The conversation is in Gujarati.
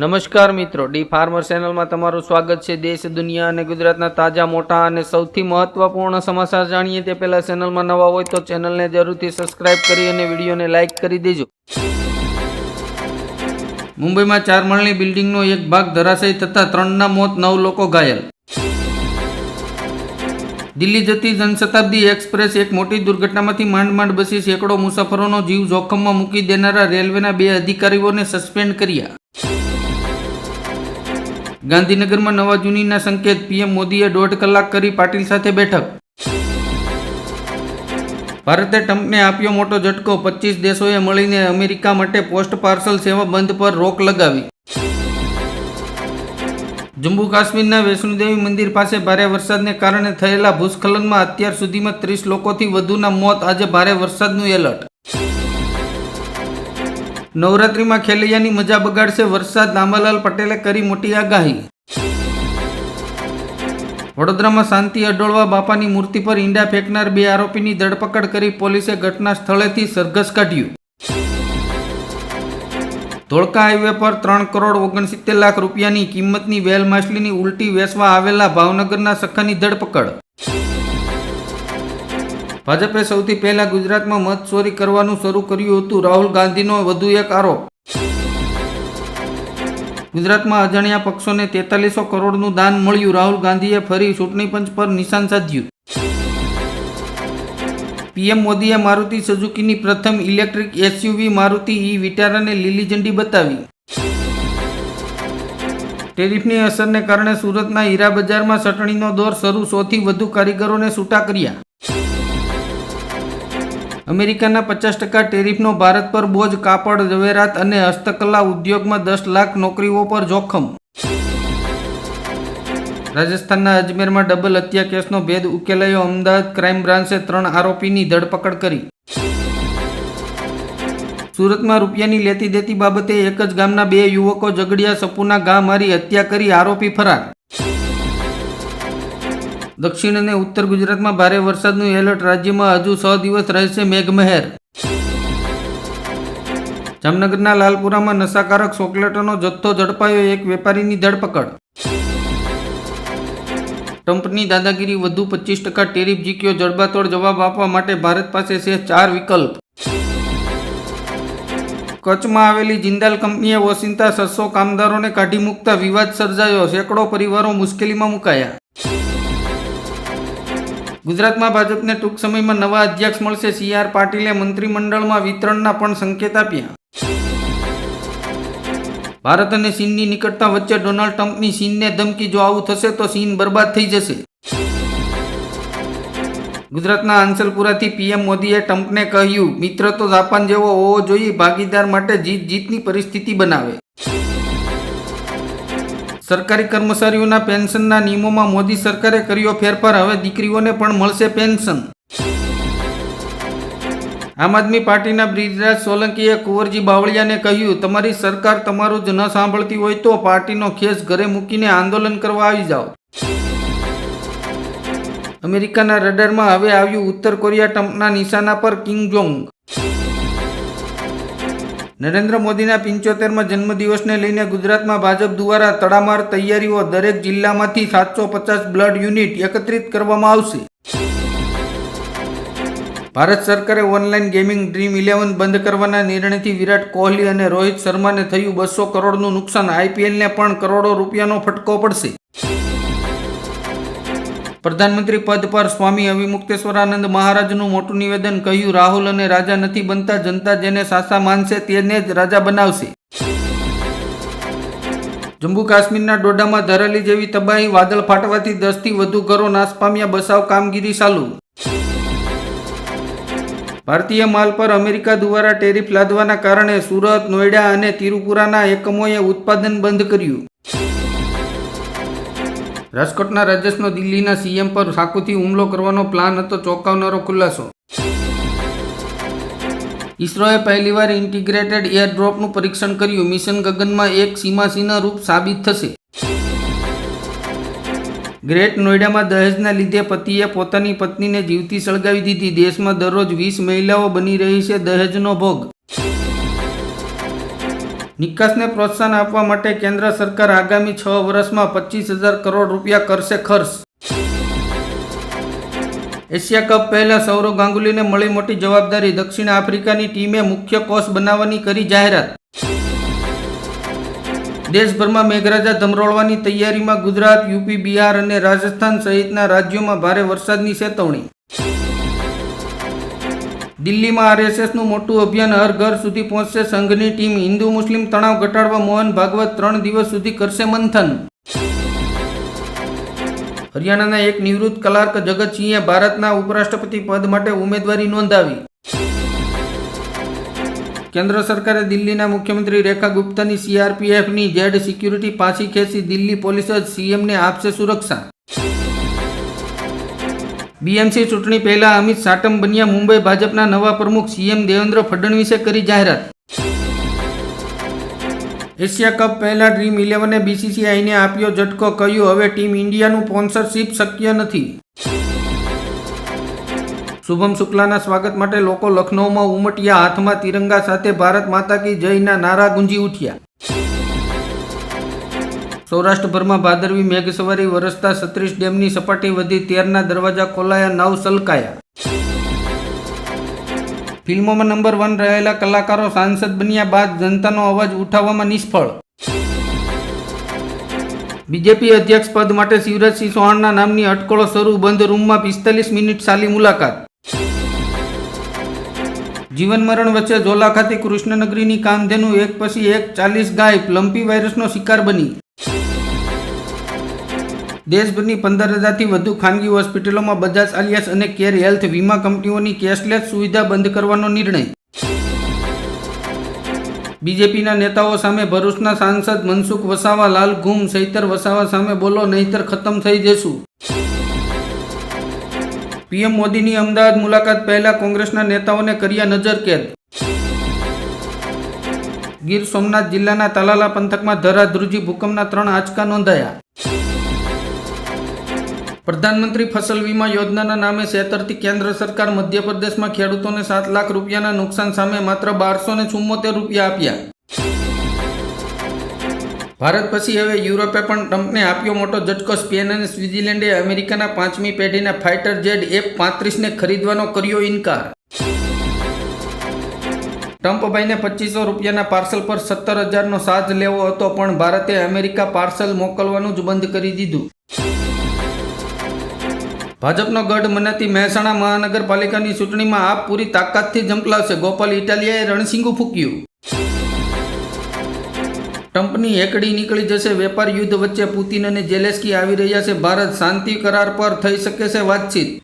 નમસ્કાર મિત્રો, ડી ફાર્મર ચેનલમાં તમારું સ્વાગત છે. દેશ, દુનિયા અને ગુજરાતના તાજા, મોટા અને સૌથી મહત્વપૂર્ણ સમાચાર જાણીએ તે પહેલા ચેનલમાં નવા હોય તો ચેનલને જરૂરથી સબસ્ક્રાઇબ કરી અને વિડીયોને લાઇક કરી દેજો. મુંબઈમાં ચાર માળની બિલ્ડિંગનો એક ભાગ ધરાશયી થતાં ત્રણના મોત નવ લોકો ઘાયલ. દિલ્હી જતી જનશતાબ્દી એક્સપ્રેસ એક મોટી દુર્ઘટનામાંથી માંડ માંડ બસી સેંકડો મુસાફરોનો જીવ જોખમમાં મૂકી દેનારા રેલવેના બે અધિકારીઓને સસ્પેન્ડ કર્યા. ગાંધીનગરમાં નવા જૂનીના સંકેત, પીએમ મોદીએ દોઢ કલાક કરી પાટીલ સાથે બેઠક. ભારતે ટ્રમ્પને આપ્યો મોટો ઝટકો. પચીસ દેશોએ મળીને અમેરિકા માટે પોસ્ટ પાર્સલ સેવા બંધ પર રોક લગાવી. જમ્મુ કાશ્મીરના વૈષ્ણોદેવી મંદિર પાસે ભારે વરસાદને કારણે થયેલા ભૂસ્ખલનમાં અત્યાર સુધીમાં ત્રીસ લોકોથી વધુના મોત. આજે ભારે વરસાદનું એલર્ટ. નવરાત્રીમાં ખેલૈયાની મજા બગાડશે વરસાદ. દામાલાલ પટેલે કરી મોટી આગાહી. વડોદરામાં શાંતિ અડોળવા બાપાની મૂર્તિ પર ઈંડા ફેંકનાર બે આરોપીની ધરપકડ કરી પોલીસે ઘટના સ્થળેથી સરઘસ કાઢ્યું. ધોળકા હાઈવે પર ત્રણ કરોડ ઓગણસિત્તેર લાખ રૂપિયાની કિંમતની વેલ માછલીની ઉલટી વેચવા આવેલા ભાવનગરના સખાની ધરપકડ. ભાજપે સૌથી પહેલા ગુજરાતમાં મત ચોરી કરવાનું શરૂ કર્યું હતું. રાહુલ ગાંધીનો વધુ એક આરોપ. ગુજરાતમાં અજાણ્યા પક્ષોને તેતાલીસો કરોડનું દાન મળ્યું. રાહુલ ગાંધીએ ફરી ચૂંટણી પંચ પર નિશાન સાધ્યું. પીએમ મોદીએ મારુતિ સુઝુકીની પ્રથમ ઇલેક્ટ્રિક એસયુવી મારુતિ ઈ વિટારાને લીલી ઝંડી બતાવી. ટેરિફની અસરને કારણે સુરતના હીરા બજારમાં ચટણીનો દોર શરૂ, સોથી વધુ કારીગરોને છૂટા કર્યા. અમેરિકાના પચાસ ટકા ટેરિફનો ભારત પર બોજ, કાપડ, ઝવેરાત અને હસ્તકલા ઉદ્યોગમાં દસ લાખ નોકરીઓ પર જોખમ. રાજસ્થાનના અજમેરમાં ડબલ હત્યા કેસનો ભેદ ઉકેલાયો. અમદાવાદ ક્રાઇમ બ્રાન્ચે ત્રણ આરોપીની ધરપકડ કરી. સુરતમાં રૂપિયાની લેતી દેતી બાબતે એક જ ગામના બે યુવકો ઝઘડિયા. સપુના ઘા મારી હત્યા કરી આરોપી ફરાર. દક્ષિણ અને ઉત્તર ગુજરાતમાં ભારે વરસાદનું એલર્ટ. રાજ્યમાં હજુ છ દિવસ રહેશે મેઘમહેર. જામનગરના લાલપુરામાં નશાકારક ચોકલેટોનો જથ્થો ઝડપાયો એક વેપારીની ધરપકડ. ટ્રમ્પની દાદાગીરી વધુ પચીસ ટકા ટેરિફ જીક્યો જડબાતોડ જવાબ આપવા માટે ભારત પાસે છે ચાર વિકલ્પ. કચ્છમાં આવેલી જિંદાલ કંપનીએ ઓસિંતા છસો કામદારોને કાઢી મૂકતા વિવાદ સર્જાયો. સેંકડો પરિવારો મુશ્કેલીમાં મુકાયા. ગુજરાતમાં ભાજપને ટૂંક સમયમાં નવા અધ્યક્ષ મળશે. સી આર પાટીલે મંત્રીમંડળમાં વિતરણના પણ સંકેત આપ્યા. ભારત અને ચીનની નિકટતા વચ્ચે ડોનાલ્ડ ટ્રમ્પની ચીનને ધમકી જો આવું થશે તો ચીન બરબાદ થઈ જશે. ગુજરાતના આંસલપુરાથી પીએમ મોદીએ ટ્રમ્પને કહ્યું, મિત્ર તો જાપાન જેવો હોવો જોઈએ, ભાગીદાર માટે જીત જીતની પરિસ્થિતિ બનાવે. સરકારી કર્મચારીઓના પેન્શનના નિયમોમાં મોદી સરકારે કર્યો ફેરફાર, હવે દીકરીઓને પણ મળશે પેન્શન. આમ આદમી પાર્ટીના બ્રિજરાજ સોલંકીએ કુંવરજી બાવળિયાને કહ્યું, તમારી સરકાર તમારું જ ન સાંભળતી હોય તો પાર્ટીનો ખેસ ઘરે મૂકીને આંદોલન કરવા આવી જાઓ. અમેરિકાના રડારમાં હવે આવ્યું ઉત્તર કોરિયા ટ્રમ્પના નિશાના પર કિંગ જોંગ. નરેન્દ્ર મોદીના પંચોતેરમાં જન્મદિવસને લઈને ગુજરાતમાં ભાજપ દ્વારા તડામાર તૈયારીઓ દરેક જિલ્લામાંથી સાતસો પચાસ બ્લડ યુનિટ એકત્રિત કરવામાં આવશે. ભારત સરકારે ઓનલાઈન ગેમિંગ ડ્રીમ ઇલેવન બંધ કરવાના નિર્ણયથી વિરાટ કોહલી અને રોહિત શર્માને થયું બસો કરોડનું નુકસાન. આઈપીએલને પણ કરોડો રૂપિયાનો ફટકો પડશે. પ્રધાનમંત્રી પદ પર સ્વામી અવિમુક્તેશ્વરાનંદ મહારાજનું મોટું નિવેદન કહ્યું, રાહુલ અને રાજા નથી બનતા, જનતા જેને સાસા માનશે તેને જ રાજા બનાવશે. જમ્મુ કાશ્મીરના ડોડામાં ધરેલી જેવી તબાહી, વાદળ ફાટવાથી દસથી વધુ ઘરો નાશ પામ્યા બસાવ કામગીરી ચાલુ. ભારતીય માલ પર અમેરિકા દ્વારા ટેરિફ લાદવાના કારણે સુરત નોઈડા અને તિરુપુરાના એકમોએ ઉત્પાદન બંધ કર્યું. રાજકોટના રાજેશનો દિલ્હીના સીએમ પર સાકુથી હુમલો કરવાનો પ્લાન હતો, ચોંકાવનારો ખુલાસો. ઇસરોએ પહેલીવાર ઇન્ટિગ્રેટેડ એરડ્રોપનું પરીક્ષણ કર્યું. મિશન ગગનમાં એક સીમાસીના રૂપ સાબિત થશે. ગ્રેટ નોઈડામાં દહેજના લીધે પતિએ પોતાની પત્નીને જીવતી સળગાવી દીધી. દેશમાં દરરોજ વીસ મહિલાઓ બની રહી છે દહેજનો ભોગ. નિકાસને પ્રોત્સાહન આપવા માટે કેન્દ્ર સરકાર આગામી છ વર્ષમાં પચીસ હજાર કરોડ રૂપિયા કરશે ખર્ચ. એશિયા કપ પહેલા સૌરવ ગાંગુલીને મળી મોટી જવાબદારી. દક્ષિણ આફ્રિકાની ટીમે મુખ્ય કોચ બનાવવાની કરી જાહેરાત. દેશભરમાં મેઘરાજા ધમરોળવાની તૈયારીમાં ગુજરાત, યુપી, બિહાર અને રાજસ્થાન સહિતના રાજ્યોમાં ભારે વરસાદની ચેતવણી. દિલ્હીમાં આરએસએસનું મોટું અભિયાન હર ઘર સુધી પહોંચશે સંઘની ટીમ. હિન્દુ મુસ્લિમ તણાવ ઘટાડવા મોહન ભાગવત ત્રણ દિવસ સુધી કરશે મંથન. હરિયાણાના એક નિવૃત્ત કલાર્ક જગતસિંહે ભારતના ઉપરાષ્ટ્રપતિ પદ માટે ઉમેદવારી નોંધાવી. કેન્દ્ર સરકારે દિલ્હીના મુખ્યમંત્રી રેખા ગુપ્તાની સીઆરપીએફની જેડ સિક્યુરિટી પાછી ખેંચી દિલ્હી પોલીસ જ સીએમને આપશે સુરક્ષા. બીએમસી ચૂંટણી પહેલા અમિત સાટમ બન્યા મુંબઈ ભાજપના નવા પ્રમુખ સીએમ દેવેન્દ્ર ફડણવીસે કરી જાહેરાત. એશિયા કપ પહેલા ડ્રીમ ઇલેવને બીસીસીઆઈને આપ્યો ઝટકો, કહ્યું, હવે ટીમ ઇન્ડિયાનું સ્પોન્સરશિપ શક્ય નથી. શુભમ શુક્લાના સ્વાગત માટે લોકો લખનૌમાં ઉમટ્યા, હાથમાં તિરંગા સાથે ભારત માતા કી જયના નારા ગુંજી ઉઠ્યા. સૌરાષ્ટ્રભરમાં ભાદરવી મેઘસવારી વરસતા સત્રીસ ડેમની સપાટી વધી તેરના દરવાજા ખોલાયા, નવ સલકાયા. ફિલ્મોમાં નંબર વન રહેલા કલાકારો સાંસદ બન્યા બાદ જનતાનો અવાજ ઉઠાવવામાં નિષ્ફળ. બીજેપી અધ્યક્ષ પદ માટે શિવરાજસિંહ ચૌહાણના નામની અટકળો શરૂ, બંધ રૂમમાં પિસ્તાલીસ મિનિટ ચાલી મુલાકાત. જીવન મરણ વચ્ચે ઝોલા ખાતે કૃષ્ણનગરીની કામધેનુ, એક પછી એક ચાલીસ ગાય, પ્લમ્પી વાયરસનો શિકાર બની. દેશભરની પંદર હજારથી વધુ ખાનગી હોસ્પિટલોમાં બજાજ આલિયાસ અને કેર હેલ્થ વીમા કંપનીઓની કેશલેસ સુવિધા બંધ કરવાનો નિર્ણય. બીજેપીના નેતાઓ સામે ભરૂચના સાંસદ મનસુખ વસાવા, લાલ ગુમ સૈતર વસાવા સામે બોલો, નહીતર ખતમ થઈ જશું. પીએમ મોદીની અમદાવાદ મુલાકાત પહેલા કોંગ્રેસના નેતાઓને કર્યા નજરકેદ ગીર સોમનાથ જિલ્લાના તાલાલા પંથકમાં ધરાધ્રુજી ભૂકંપના ત્રણ આંચકા નોંધાયા. પ્રધાનમંત્રી ફસલ વીમા યોજનાના નામે છેતરતી કેન્દ્ર સરકાર મધ્યપ્રદેશમાં ખેડૂતોને સાત લાખ રૂપિયાના નુકસાન સામે માત્ર બારસો ને ચુમ્મોતેર રૂપિયા આપ્યા. ભારત પછી હવે યુરોપે પણ ટ્રમ્પને આપ્યો મોટો ઝટકો. સ્પેન અને સ્વિટ્ઝર્લેન્ડે અમેરિકાના પાંચમી પેઢીના ફાઇટર જેટ એફ પાંત્રીસને ખરીદવાનો કર્યો ઇનકાર. ટ્રમ્પભાઈને પચીસો રૂપિયાના પાર્સલ પર સત્તર હજારનો સાજ લેવો હતો, પણ ભારતે અમેરિકા પાર્સલ મોકલવાનું જ બંધ કરી દીધું. ભાજપનો ગઢ મનાતી મહેસાણા મહાનગરપાલિકાની ચૂંટણીમાં આપ પૂરી તાકાતથી ઝંપલાવશે. ગોપાલ ઇટાલિયાએ રણસિંગુ ફૂક્યું. ટ્રમ્પની હેકડી નીકળી જશે, વેપાર યુદ્ધ વચ્ચે પુતિન અને જેલેસ્કી આવી રહ્યા છે. ભારત શાંતિ કરાર પર થઈ શકે છે વાતચીત.